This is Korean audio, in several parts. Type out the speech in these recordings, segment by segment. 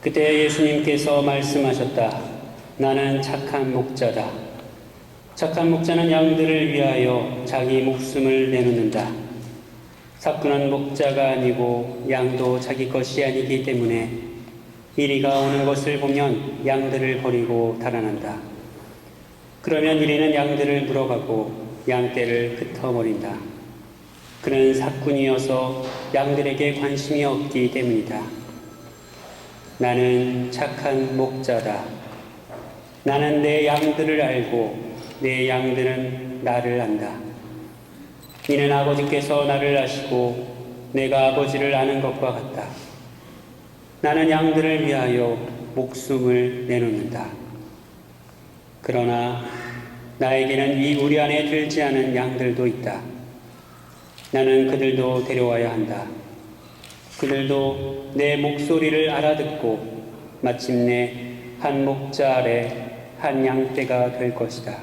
그때 예수님께서 말씀하셨다. 나는 착한 목자다. 착한 목자는 양들을 위하여 자기 목숨을 내놓는다. 사꾼은 목자가 아니고 양도 자기 것이 아니기 때문에 이리가 오는 것을 보면 양들을 버리고 달아난다. 그러면 이리는 양들을 물어가고 양떼를 흩어버린다. 그는 사꾼이어서 양들에게 관심이 없기 때문이다. 나는 착한 목자다. 나는 내 양들을 알고 내 양들은 나를 안다. 이는 아버지께서 나를 아시고 내가 아버지를 아는 것과 같다. 나는 양들을 위하여 목숨을 내놓는다. 그러나 나에게는 이 우리 안에 들지 않은 양들도 있다. 나는 그들도 데려와야 한다. 그들도 내 목소리를 알아듣고 마침내 한 목자 아래 한 양떼가 될 것이다.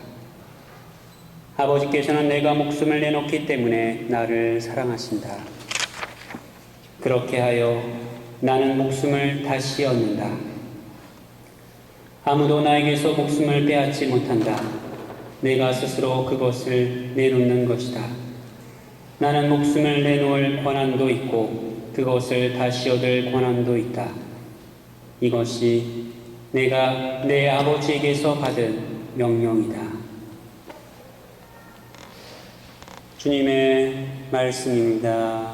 아버지께서는 내가 목숨을 내놓기 때문에 나를 사랑하신다. 그렇게 하여 나는 목숨을 다시 얻는다. 아무도 나에게서 목숨을 빼앗지 못한다. 내가 스스로 그것을 내놓는 것이다. 나는 목숨을 내놓을 권한도 있고 그것을 다시 얻을 권한도 있다. 이것이 내가 내 아버지에게서 받은 명령이다. 주님의 말씀입니다.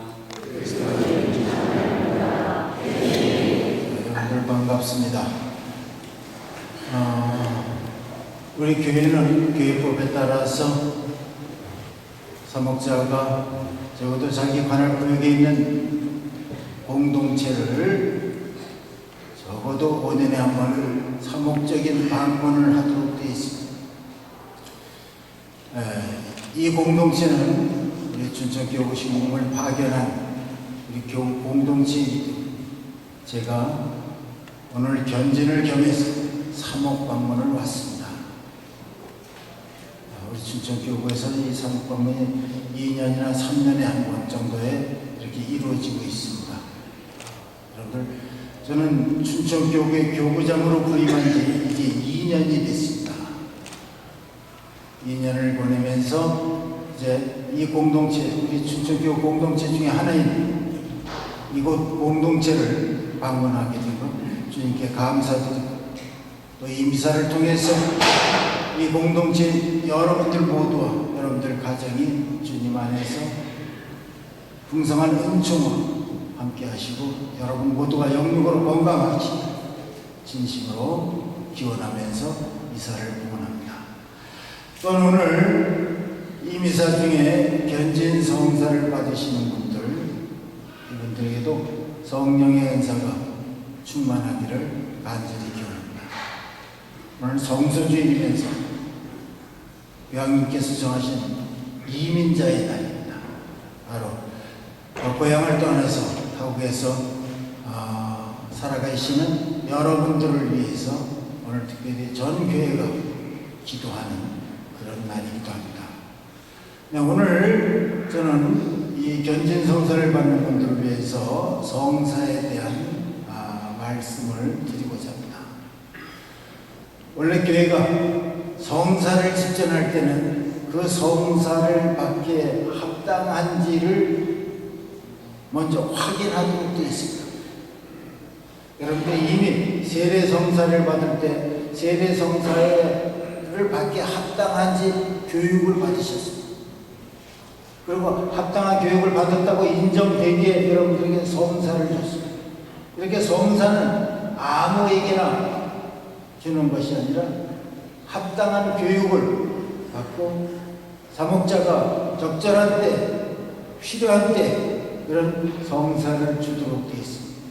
여러분들 반갑습니다. 어, 우리 교회는 교회법에 따라서 사목자가 적어도 자기 관할 구역에 있는 공동체를 적어도 5년에 한 번을 사목적인 방문을 하도록 되어 있습니다. 에, 이 공동체는 우리 춘천교구 신공을 파견한 우리 교 때문에 제가 오늘 견진을 겸해서 사목 방문을 왔습니다. 아, 우리 춘천교구에서 이 사목 방문이 2년이나 3년에 한 번 정도에 이렇게 이루어지고 있습니다. 여러분들, 저는 춘천교구의 교구장으로 부임한 지 이제 2년이 됐습니다. 2년을 보내면서 이제 이 공동체, 우리 춘천교구 공동체 중에 하나인 이곳 공동체를 방문하게 된것 주님께 감사드리고 또이 미사를 통해서 이 공동체 여러분들 모두와 여러분들 가정이 주님 안에서 풍성한 은총으로 함께 하시고 여러분 모두가 영육으로 건강하시기 진심으로 기원하면서 미사를 봉헌합니다. 또는 오늘 이 미사 중에 견진 성사를 받으시는 분들 이분들에게도 성령의 은사가 충만하기를 간절히 기원합니다. 오늘 성서주일이면서 교황님께서 정하신 이민자의 날입니다. 바로 고향을 떠나서 타국에서 어, 살아가시는 여러분들을 위해서 오늘 특별히 전 교회가 기도하는 그런 날이기도 합니다. 네, 오늘 저는 이 견진 성사를 받는 분들을 위해서 성사에 대한 아, 말씀을 드리고자 합니다. 원래 교회가 성사를 집전할 때는 그 성사를 받기에 합당한지를 먼저 확인하도록 되어 있습니다. 여러분들 이미 세례 성사를 받을 때 세례 성사를 받기에 합당한지 교육을 받으셨습니다. 그리고 합당한 교육을 받았다고 인정되기에 여러분들에게 성사를 줬습니다. 이렇게 성사는 아무에게나 주는 것이 아니라 합당한 교육을 받고 사목자가 적절한 때, 필요한 때 그런 성사를 주도록 되어 있습니다.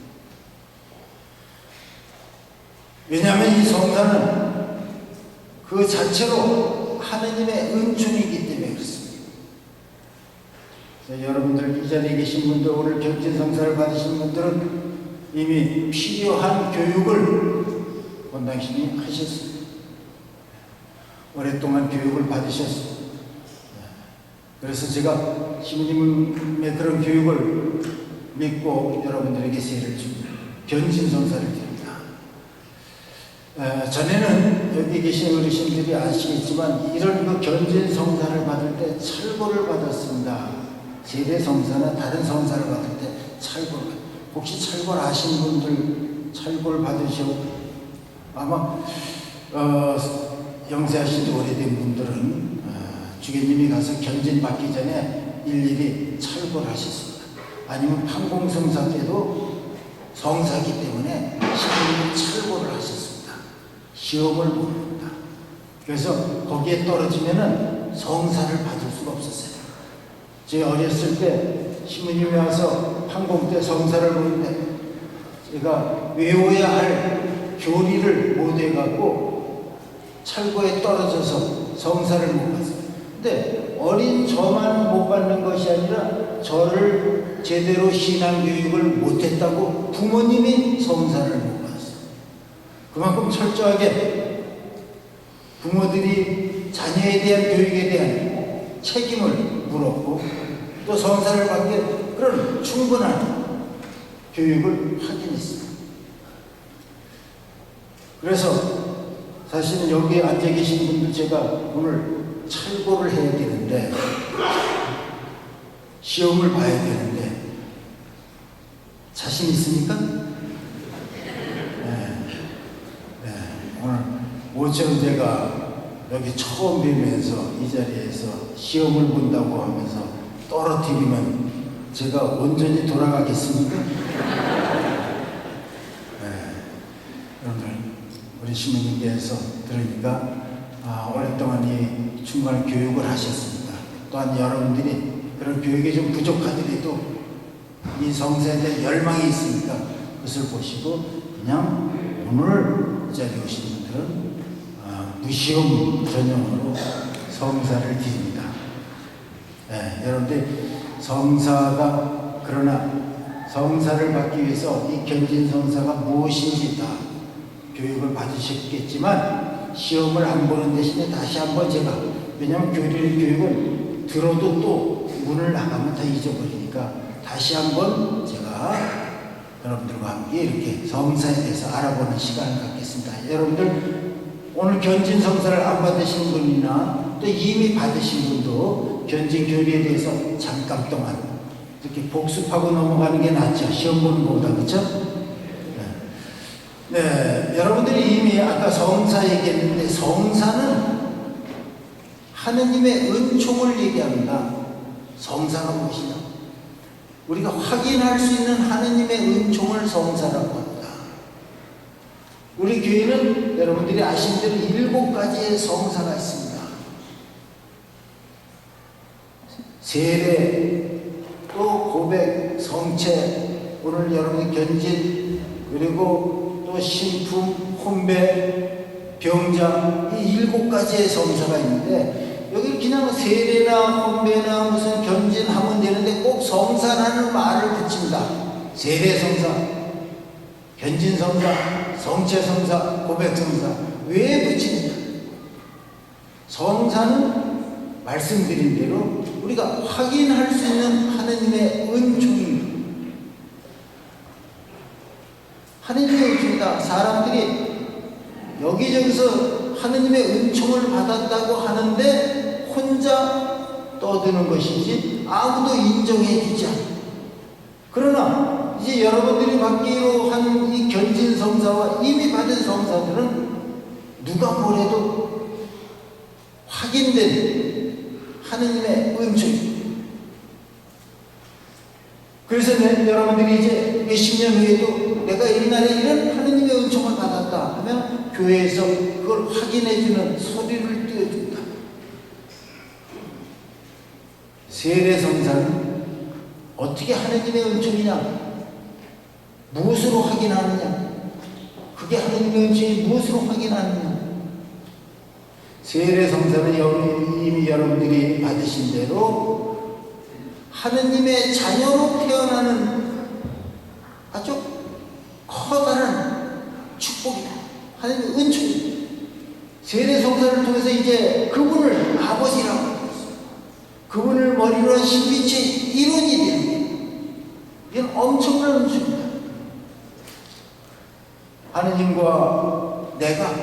왜냐하면 이 성사는 그 자체로 하느님의 은총이기 때문에 그렇습니다. 여러분들 이 자리에 계신 분들 오늘 격진 성사를 받으신 분들은 이미 필요한 교육을 원당신이 하셨습니다. 오랫동안 교육을 받으셨습니다. 그래서 제가 신부님의 그런 교육을 믿고 여러분들에게 세를 줍니다. 견진 성사를 드립니다. 에, 전에는 여기 계신 어르신들이 아시겠지만 이런 그 견진 성사를 받을 때 철거를 받았습니다. 세례 성사나 다른 성사를 받을 때 철거를 받- 혹시 철거를 하신 분들 철거를 받으시고 아마 어, 영세하신 오래된 분들은 어, 주교님이 가서 견진 받기 전에 일일이 철거를 하셨습니다. 아니면 판공성사 때도 성사기 때문에 시험을 철거를 하셨습니다. 시험을 모릅니다. 그래서 거기에 떨어지면은 성사를 받을 수가 없었어요. 제가 어렸을 때 신부님이 와서 판공 때 성사를 보는데 제가 외워야 할 교리를 못 해갖고 철거에 떨어져서 성사를 못. 근데 어린 저만 못 받는 것이 아니라 저를 제대로 신앙 교육을 못했다고 부모님이 성사를 못 받았어요. 그만큼 철저하게 부모들이 자녀에 대한 교육에 대한 책임을 물었고 또 성사를 받게 그런 충분한 교육을 확인했습니다. 그래서 사실은 여기 앉아 계신 분들 제가 오늘 철거를 해야 되는데 시험을 봐야 되는데 자신 있습니까? 네. 네. 오늘 모처럼 제가 여기 처음 뵈면서 이 자리에서 시험을 본다고 하면서 떨어뜨리면 제가 온전히 돌아가겠습니까? 네. 여러분들 우리 신부님께서 들으니까 아, 오랫동안 이 중간 교육을 하셨습니다. 또한 여러분들이 그런 교육이 좀 부족하더라도 이 성사에 대한 열망이 있으니까 그것을 보시고 그냥 오늘 이 자리에 오신 분들은 아, 무시험 전형으로 성사를 드립니다. 네, 여러분들 성사가 그러나 성사를 받기 위해서 이 견진 성사가 무엇인지 다 교육을 받으셨겠지만 시험을 안 보는 대신에 다시 한번 제가 왜냐하면 교리 교육은 들어도 또 문을 나가면 다 잊어버리니까 다시 한번 제가 여러분들과 함께 이렇게 성사에 대해서 알아보는 시간을 갖겠습니다. 여러분들 오늘 견진 성사를 안 받으신 분이나 또 이미 받으신 분도 견진 교리에 대해서 잠깐 동안 이렇게 복습하고 넘어가는 게 낫죠. 시험 보는 것보다 그렇죠? 네. 네, 여러분들이 이미 아까 성사 얘기했는데 성사는 하느님의 은총을 얘기합니다. 성사가 무엇이냐? 우리가 확인할 수 있는 하느님의 은총을 성사라고 합니다. 우리 교회는 여러분들이 아신 대로 일곱 가지의 성사가 있습니다. 세례, 또 고백, 성체, 오늘 여러분이 견진, 그리고 또 신품, 혼배, 병장, 이 일곱 가지의 성사가 있는데, 여기 그냥 세례나 혼배나 무슨 견진하면 되는데 꼭 성사라는 말을 붙입니다. 세례 성사, 견진 성사, 성체 성사, 고백 성사. 왜 붙이느냐? 성사는 말씀드린 대로 우리가 확인할 수 있는 하느님의 은총입니다. 하느님의 은총이다. 사람들이 여기저기서 하느님의 은총을 받았다고 하는데 혼자 떠드는 것이지 아무도 인정해 주지 않아. 그러나 이제 여러분들이 받기로 한 이 견진 성사와 이미 받은 성사들은 누가 뭐래도 확인된 하느님의 은총입니다. 그래서 내- 여러분들이 이제 몇십 년 후에도 내가 옛날에 이런 하느님의 은총을 받았다 하면 교회에서 그걸 확인해주는 소리를 띄워준다. 세례성사는 어떻게 하느님의 은총이냐? 무엇으로 확인하느냐? 그게 하느님의 은총이 무엇으로 확인하느냐? 세례성사는 이미 여러분들이 받으신 대로 하느님의 자녀로 태어나는 아주 커다란 축복이다. 하느님의 은총이다. 세례 성사를 통해서 이제 그분을 아버지라고 하셨어요. 그분을 머리로 한 신비체의 일원이 되는. 이건 엄청난 은총입니다. 하느님과 내가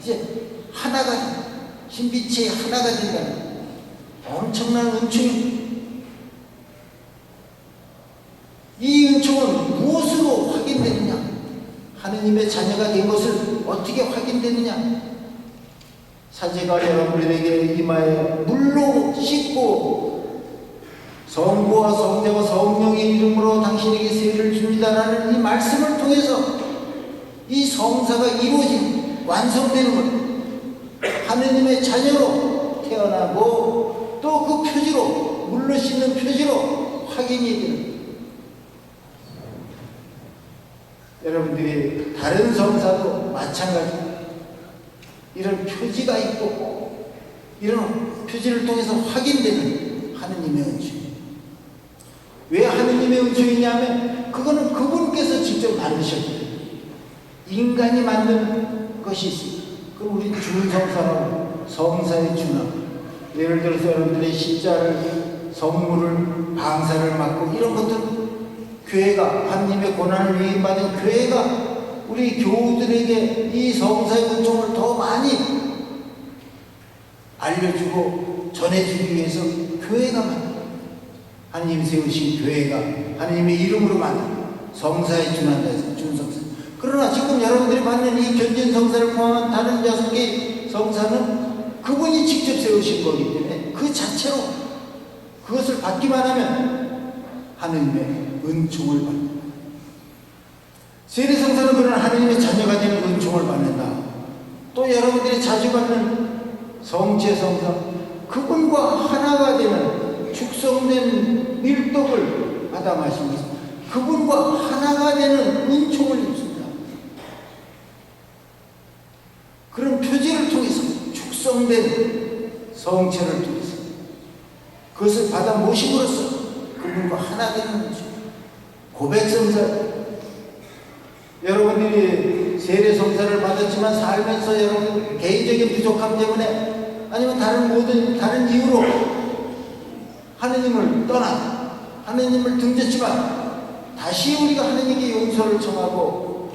이제 하나가 신빛이 하나가 된다는 엄청난 은총이 이 은총은 무엇으로 확인되느냐? 하느님의 자녀가 된 것을 어떻게 확인되느냐? 사제가 여러분에게 이마에 물로 씻고 성부와 성자와 성령의 이름으로 당신에게 세례를 줍니다라는 이 말씀을 통해서 이 성사가 이루어진 완성되는 것 하느님의 자녀로 태어나고 또 그 표지로 물로 씻는 표지로 확인이 되는 여러분들이 다른 성사도 마찬가지. 이런 표지가 있고 이런 표지를 통해서 확인되는 하느님의 은총 왜 하느님의 은총이냐면 그거는 그분께서 직접 만드셨거든요. 인간이 만든 것이 있습니다. 그럼 우리 준성사로 성사의 준함 예를 들어서 여러분들의 십자를 성물을 방사를 맡고 이런 것들 교회가 하나님의 고난을 위임받은 교회가 우리 교우들에게 이 성사의 은총을 더 많이 알려주고 전해주기 위해서 교회가 만든 하나님 세우신 교회가 하나님의 이름으로 만든 성사에 준한다 준성사. 그러나 지금 여러분들이 받는 이 견진 성사를 포함한 다른 여섯 개의 성사는 그분이 직접 세우신 거기 때문에 그 자체로 그것을 받기만 하면 하느님의 은총을 받는다. 세례성사는 그런 하느님의 자녀가 되는 은총을 받는다. 또 여러분들이 자주 받는 성체 성사, 그분과 하나가 되는 축성된 밀떡을 받아 마시면서 그분과 하나가 되는 은총을 입습니다. 그런 표지를 통해서 축성된 성체를 통해서 그것을 받아 모심으로써 그분과 하나 되는 은총. 고백성사 여러분들이 세례성사를 받았지만 살면서 여러분 개인적인 부족함 때문에 아니면 다른 모든 다른 이유로 하느님을 떠나 하느님을 등졌지만 다시 우리가 하느님께 용서를 청하고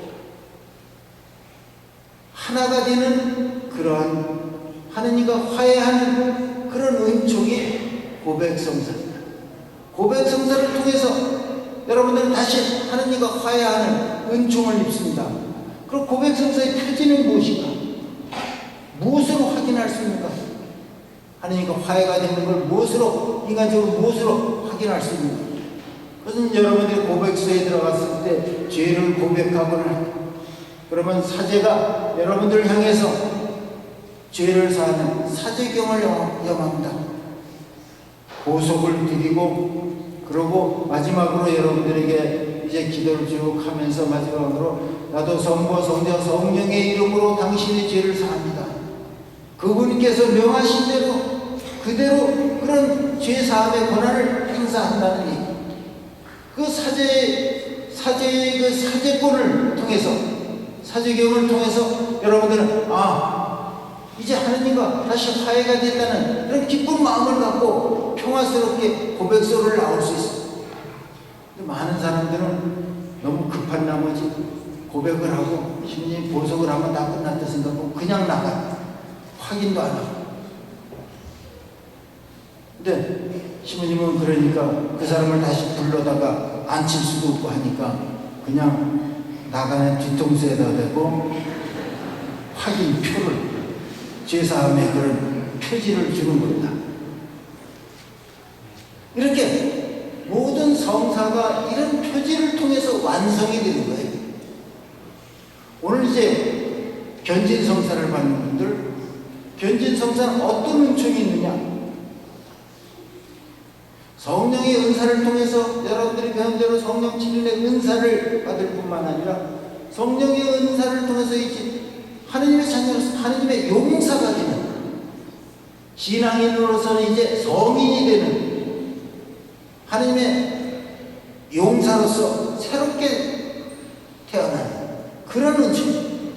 하나가 되는 그러한 하느님과 화해하는 그런 은총이 고백성사입니다. 고백성사를 통해서 여러분들은 다시 하느님과 화해하는 은총을 입습니다. 그럼 고백성사의 표지는 무엇인가? 무엇으로 확인할 수 있는가? 하느님과 화해가 되는 걸 무엇으로, 인간적으로 무엇으로 확인할 수 있는가? 그것은 여러분들이 고백서에 들어갔을 때 죄를 고백하거나 그러면 사제가 여러분들을 향해서 죄를 사하는 사제경을 영합니다. 보석을 드리고 그러고 마지막으로 여러분들에게 이제 기도를 쭉 하면서 마지막으로 나도 성부와 성자 성령의 이름으로 당신의 죄를 사합니다. 그분께서 명하신 대로 그대로 그런 죄 사함의 권한을 행사한다는 얘기. 그 사제 사제의 그 사제권을 통해서 사제경을 통해서 여러분들은 아 이제 하느님과 다시 화해가 됐다는 그런 기쁜 마음을 갖고 평화스럽게 고백서를 나올 수 있어요. 많은 사람들은 너무 급한 나머지 고백을 하고 심리 보석을 하면 다 끝났다 생각하고 그냥 나가 확인도 안 하고. 근데 시모님은 그러니까 그 사람을 다시 불러다가 앉힐 수도 없고 하니까 그냥 나가는 뒤통수에다 대고 확인 표를 죄사함의 그런 표지를 주는 겁니다. 이렇게 모든 성사가 이런 표지를 통해서 완성이 되는 거예요. 오늘 이제 견진 성사를 받는 분들, 견진 성사는 어떤 은총이 있느냐? 성령의 은사를 통해서 여러분들이 배운 대로 성령 치료의 은사를 받을 뿐만 아니라 성령의 은사를 통해서 이제 하느님의 자녀로서 하느님의 용사가 되는 신앙인으로서는 이제 성인이 되는 하느님의 용사로서 새롭게 태어나는 그런 은총.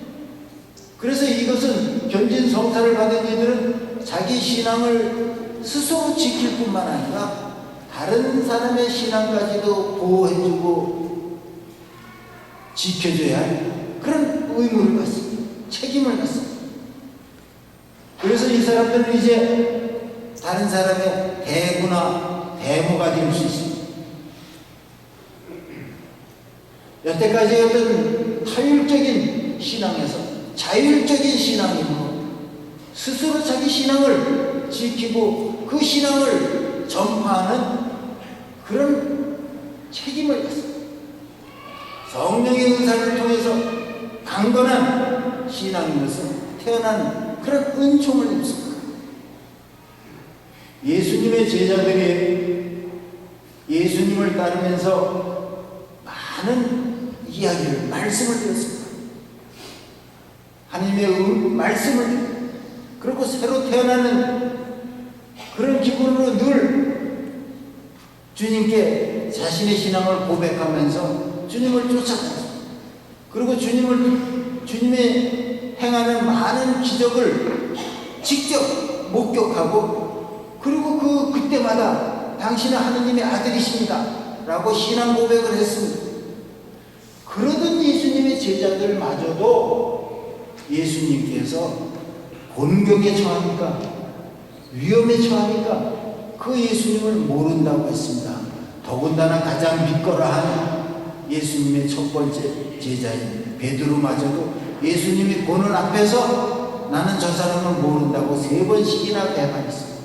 그래서 이것은 견진 성사를 받은 이들은 자기 신앙을 스스로 지킬 뿐만 아니라 다른 사람의 신앙까지도 보호해주고 지켜줘야 할 그런 의무를 받습니다. 책임을 졌어. 그래서 이 사람들은 이제 다른 사람의 대구나 대모가 될 수 있습니다. 여태까지 어떤 타율적인 신앙에서 자율적인 신앙이고 스스로 자기 신앙을 지키고 그 신앙을 전파하는 그런 책임을 졌습니다. 성령의 은사를 통해서 강건한 신앙인으로서 태어난 그런 은총을 입습니다. 예수님의 제자들이 예수님을 따르면서 많은 이야기를, 말씀을 들었습니다. 하나님의 음, 말씀을 그리고 새로 태어나는 그런 기분으로 늘 주님께 자신의 신앙을 고백하면서 주님을 쫓아갔습니다. 그리고 주님을, 주님의 행하는 많은 기적을 직접 목격하고 그리고 그, 그때마다 당신은 하느님의 아들이십니다. 라고 신앙 고백을 했습니다. 그러던 예수님의 제자들마저도 예수님께서 곤경에 처하니까 위험에 처하니까 그 예수님을 모른다고 했습니다. 더군다나 가장 믿거라한 예수님의 첫 번째 제자인 베드로마저도 예수님이 보는 앞에서 나는 저 사람을 모른다고 세 번씩이나 배반했습니다.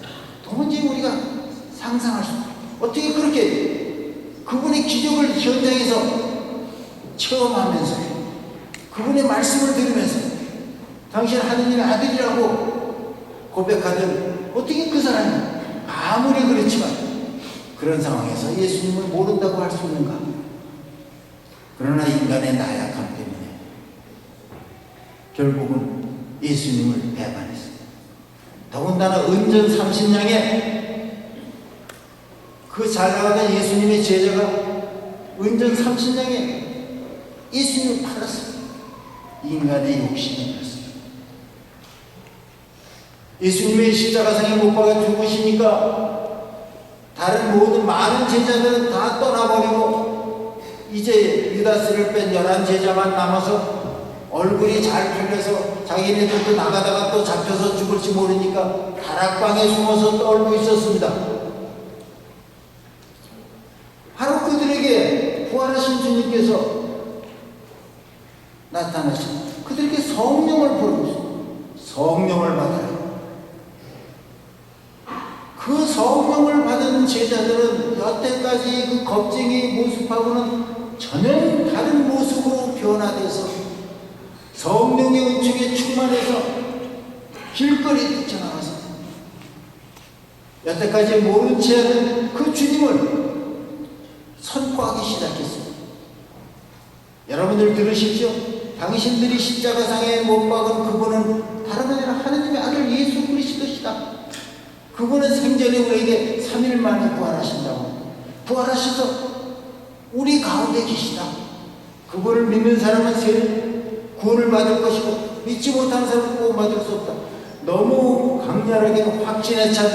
도무지 우리가 상상할 수 없어요. 어떻게 그렇게 그분의 기적을 현장에서 체험하면서 그분의 말씀을 들으면서 당신 하느님의 아들이라고 고백하던 어떻게 그 사람이 아무리 그렇지만 그런 상황에서 예수님을 모른다고 할 수 있는가? 그러나 인간의 나약함 때문에 결국은 예수님을 배반했습니다. 더군다나 은전 30냥에 그 잘 나가던 예수님의 제자가 은전 30냥에 예수님을 팔았습니다. 인간의 욕심이 있었습니다. 예수님의 십자가상에 못 박아 죽으시니까 다른 모든 많은 제자들은 다 떠나버리고 이제 유다스를 뺀 열한 제자만 남아서 얼굴이 잘 풀려서 자기네들도 나가다가 또 잡혀서 죽을지 모르니까 다락방에 숨어서 떨고 있었습니다. 바로 그들에게 부활하신 주님께서 나타나신 그들에게 성령을 부르셨습니다. 성령을 받아라. 그 성령을 받은 제자들은 여태까지 그 겁쟁이 모습하고는 전혀 다른 모습으로 변화돼서 성령의 은총에 충만해서 길거리 뛰쳐나가서 여태까지 모른 채 하는 그 주님을 선포하기 시작했습니다. 여러분들 들으십시오. 당신들이 십자가상에 못 박은 그분은 다름 아니라 하느님의 아들 예수 그리스도시다. 그분은 생전에 우리에게 3일 만에 부활하신다고. 부활하셔서 우리 가운데 계시다. 그분을 믿는 사람은 새 구원을 받을 것이고 믿지 못하는 사람은 구원 받을 수 없다. 너무 강렬하게 확신에 찬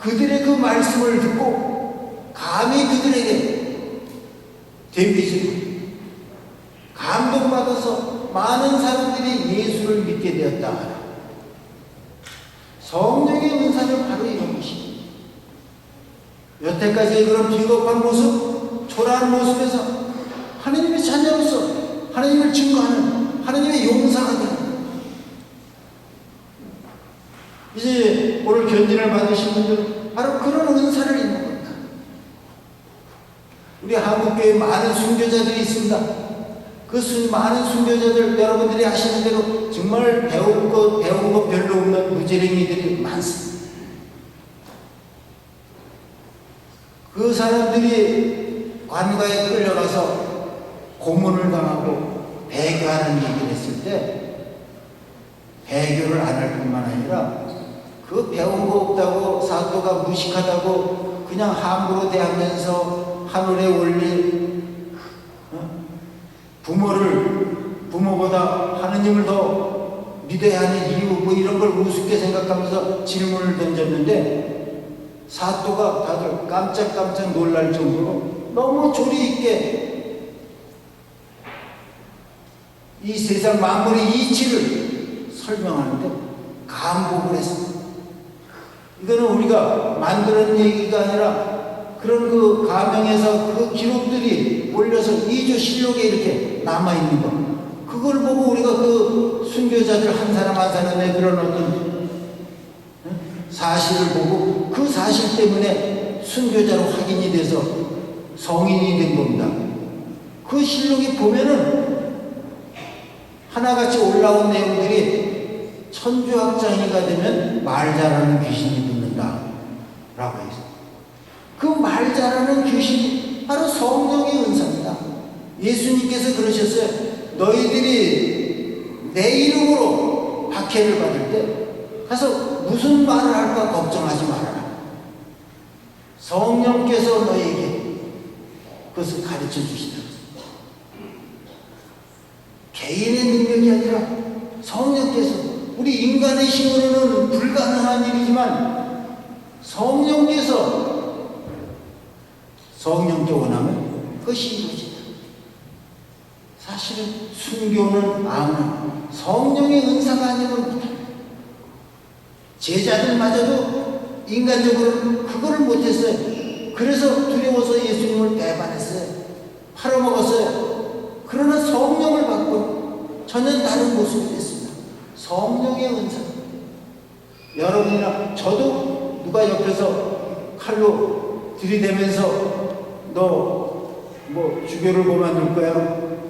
그들의 그 말씀을 듣고 감히 그들에게 데뷔를 감동받아서 많은 사람들이 예수를 믿게 되었다. 성령의 은사는 바로 이런 것입니다. 여태까지의 그런 비겁한 모습, 초라한 모습에서 하나님의 자녀로서 하나님을 증거하는 하나님의 되는 이제 오늘 견진을 받으신 분들은 바로 그런 은사를 입는 겁니다. 우리 한국교회 많은 순교자들이 있습니다. 그 수, 많은 순교자들 여러분들이 아시는 대로 정말 배운 것 배운 것 별로 없는 무지랭이들이 많습니다. 그 사람들이 관가에 끌려가서 고문을 당하고 배교하는 얘기를 했을 때 배교를 안 할 뿐만 아니라 그 배운 거 없다고 사도가 무식하다고 그냥 함부로 대하면서 하늘에 올린 어? 부모를 부모보다 하느님을 더 믿어야 하는 이유 뭐 이런 걸 우습게 생각하면서 질문을 던졌는데 사또가 다들 깜짝깜짝 놀랄 정도로 너무 조리 있게 이 세상 만물의 이치를 설명하는데 감복을 했습니다. 이거는 우리가 만드는 얘기가 아니라 그런 그 가명에서 그 기록들이 올려서 이조실록에 이렇게 남아있는 거. 그걸 보고 우리가 그 순교자들 한 사람 한 사람의 그런 어떤 응? 사실을 보고 그 사실 때문에 순교자로 확인이 돼서 성인이 된 겁니다. 그 실록이 보면은 하나같이 올라온 내용들이 천주학장이가 되면 말 잘하는 귀신이 붙는다. 라고 했어요. 그말 잘하는 귀신이 바로 성령의 은사입니다. 예수님께서 그러셨어요. 너희들이 내 이름으로 박해를 받을 때 가서 무슨 말을 할까 걱정하지 말아라. 성령께서 너에게 그것을 가르쳐 주시다. 개인의 능력이 아니라 성령께서 우리 인간의 힘으로는 불가능한 일이지만 성령께서 성령께 원하면 그것이 이루어진다. 사실은 순교는 아무 성령의 은사가 아니면 못합니다. 제자들마저도 인간적으로 그거를 못했어요. 그래서 두려워서 예수님을 배반했어요. 팔아먹었어요. 그러나 성령을 받고 전혀 다른 모습이 됐습니다. 성령의 은사. 여러분이나 저도 누가 옆에서 칼로 들이대면서 너 뭐 주교를 그만둘 거야?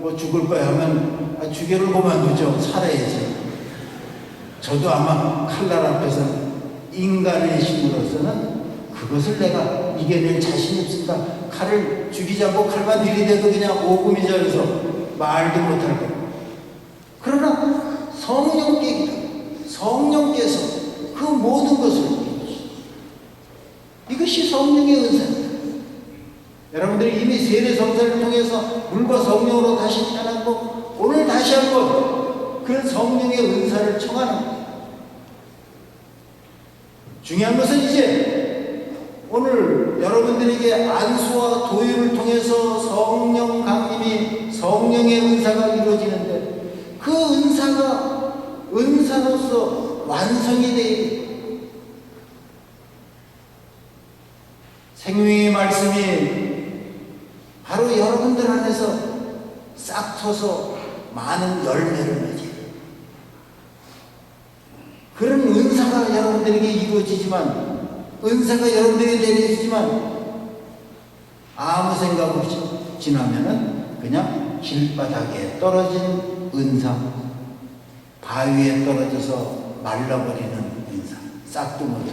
뭐 죽을 거야 하면 아, 주교를 그만두죠. 살아야지. 저도 아마 칼날 앞에서 인간의 힘으로서는 그것을 내가 이겨낼 자신이 없으니까 칼을 죽이지 않고 칼만 들이대도 그냥 오금이 저려서 말도 못할. 그러나 성령께 성령께서 그 모든 것을 이것이 성령의 은사입니다. 여러분들이 이미 세례 성사를 통해서 물과 성령으로 다시 태어났고 오늘 다시 한번 그런 성령의 은사를 청하는 거예요. 중요한 것은 이제 오늘 여러분들에게 안수와 도유를 통해서 성령 강림이 성령의 은사가 이루어지는데 그 은사가 은사로서 완성이 되어 생명의 말씀이 바로 여러분들 안에서 싹 터서 많은 열매를 맺어요. 그런 은사가 여러분들에게 이루어지지만 은사가 여러분들에게 내려지지만 아무 생각 없이 지나면은 그냥 길바닥에 떨어진 은사 바위에 떨어져서 말라버리는 은사 싹두머리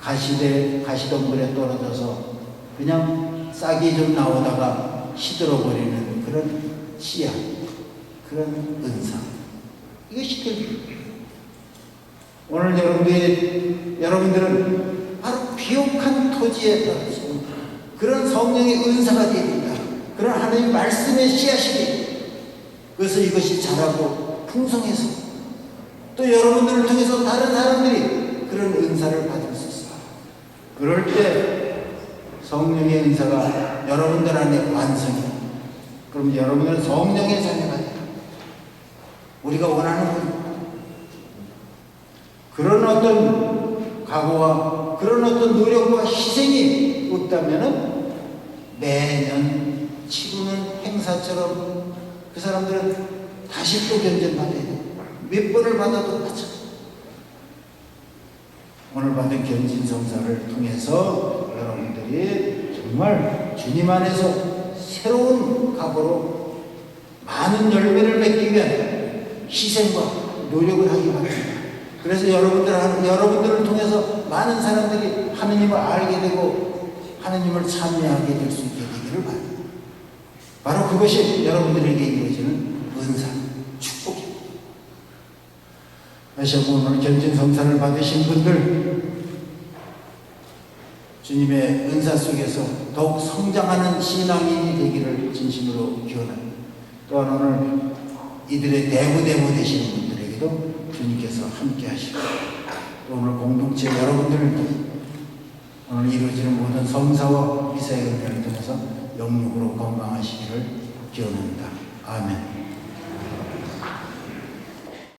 가시대 가시덤불에 떨어져서 그냥 싹이 좀 나오다가 시들어버리는 그런 씨앗 그런 은사 이것이 됩니다. 오늘 여러분들이, 여러분들은 바로 비옥한 토지에 떨어진 그런 성령의 은사가 됩니다. 그런 하나님 말씀의 씨앗이 그래서 이것이 자라고 풍성해서 또 여러분들을 통해서 다른 사람들이 그런 은사를 받을 수 있어요. 그럴 때 성령의 은사가 여러분들 안에 완성이 그럼 여러분들은 성령의 자녀가 돼요. 우리가 원하는 건 그런 어떤 각오와 그런 어떤 노력과 희생이 없다면은 매년 치르는 행사처럼 그 사람들은 다시 또 견전받아야 돼. 몇 번을 받아도 마찬 오늘 받은 견진 성사를 통해서 여러분들이 정말 주님 안에서 새로운 각오로 많은 열매를 맺기 위한 희생과 노력을 하기 바랍니다. 그래서 여러분들, 여러분들을 통해서 많은 사람들이 하느님을 알게 되고 하느님을 참여하게 될 수 있게 되기를 바랍니다. 바로 그것이 여러분들에게 이루어지는 은사, 축복입니다. 다시 한번 오늘 견진 성사를 받으신 분들 주님의 은사 속에서 더욱 성장하는 신앙인이 되기를 진심으로 기원합니다. 또한 오늘 이들의 대부대부 되시는 분들에게도 주님께서 함께 하시고 오늘 공동체 여러분들 오늘 이루어지는 모든 성사와 미사의 은혜를 통해서 영육으로 건강하시기를 기원합니다. 아멘.